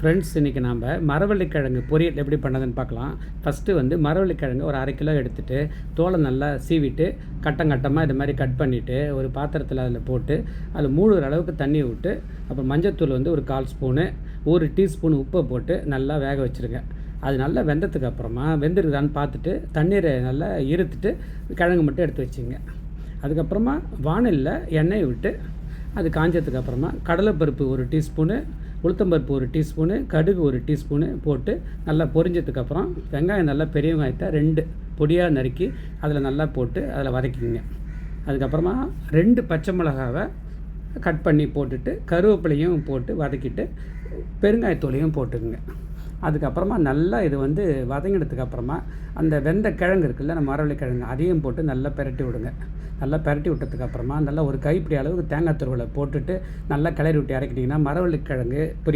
Friends இன்றைக்கி நாம் மரவள்ளிக்கிழங்கு பொரியல் எப்படி பண்ணதுன்னு பார்க்கலாம். ஃபஸ்ட்டு வந்து மரவள்ளிக்கிழங்கு ஒரு அரை கிலோ எடுத்துகிட்டு தோலை நல்லா சீவிட்டு கட்டங்கட்டமாக இது மாதிரி கட் பண்ணிவிட்டு ஒரு பாத்திரத்தில் அதில் போட்டு அதில் மூழ்கிற அளவுக்கு தண்ணி விட்டு அப்புறம் மஞ்சத்தூள் வந்து ஒரு கால் ஸ்பூனு ஒரு டீஸ்பூன் உப்பை போட்டு நல்லா வேக வச்சுருங்க. அது நல்லா வெந்ததுக்கு அப்புறமா வெந்திருக்குதான்னு பார்த்துட்டு தண்ணீரை நல்லா இருத்துட்டு கிழங்கு மட்டும் எடுத்து வச்சுங்க. அதுக்கப்புறமா வானலில் எண்ணெயை விட்டு அது காஞ்சதுக்கு அப்புறமா கடலைப்பருப்பு ஒரு டீஸ்பூனு உளுத்தம்பருப்பு ஒரு டீஸ்பூனு கடுகு ஒரு டீஸ்பூனு போட்டு நல்லா பொரிஞ்சதுக்கப்புறம் வெங்காயம் நல்லா பெரிய வெங்காயத்தை ரெண்டு பொடியாக நறுக்கி அதில் நல்லா போட்டு அதில் வதக்கிங்க அதுக்கப்புறமா ரெண்டு பச்சை மிளகாவை கட் பண்ணி போட்டுட்டு கருவேப்பிலையும் போட்டு வதக்கிட்டு பெருங்காயத்தூளையும் போட்டுக்குங்க. அதுக்கப்புறமா நல்லா இது வந்து வதங்கினதுக்கு அப்புறமா அந்த வெந்த கிழங்கு இருக்குல்ல நம்ம மரவள்ளி கிழங்கு அதையும் போட்டு நல்லா பெரட்டி விடுங்க. நல்லா பெரட்டி விட்டதுக்கு அப்புறமா நல்லா ஒரு கைப்பிடி அளவுக்கு தேங்காய் துருவலை போட்டுட்டு நல்லா கிளறி விட்டு இறக்கிட்டிங்கன்னா மரவள்ளி கிழங்கு பொரி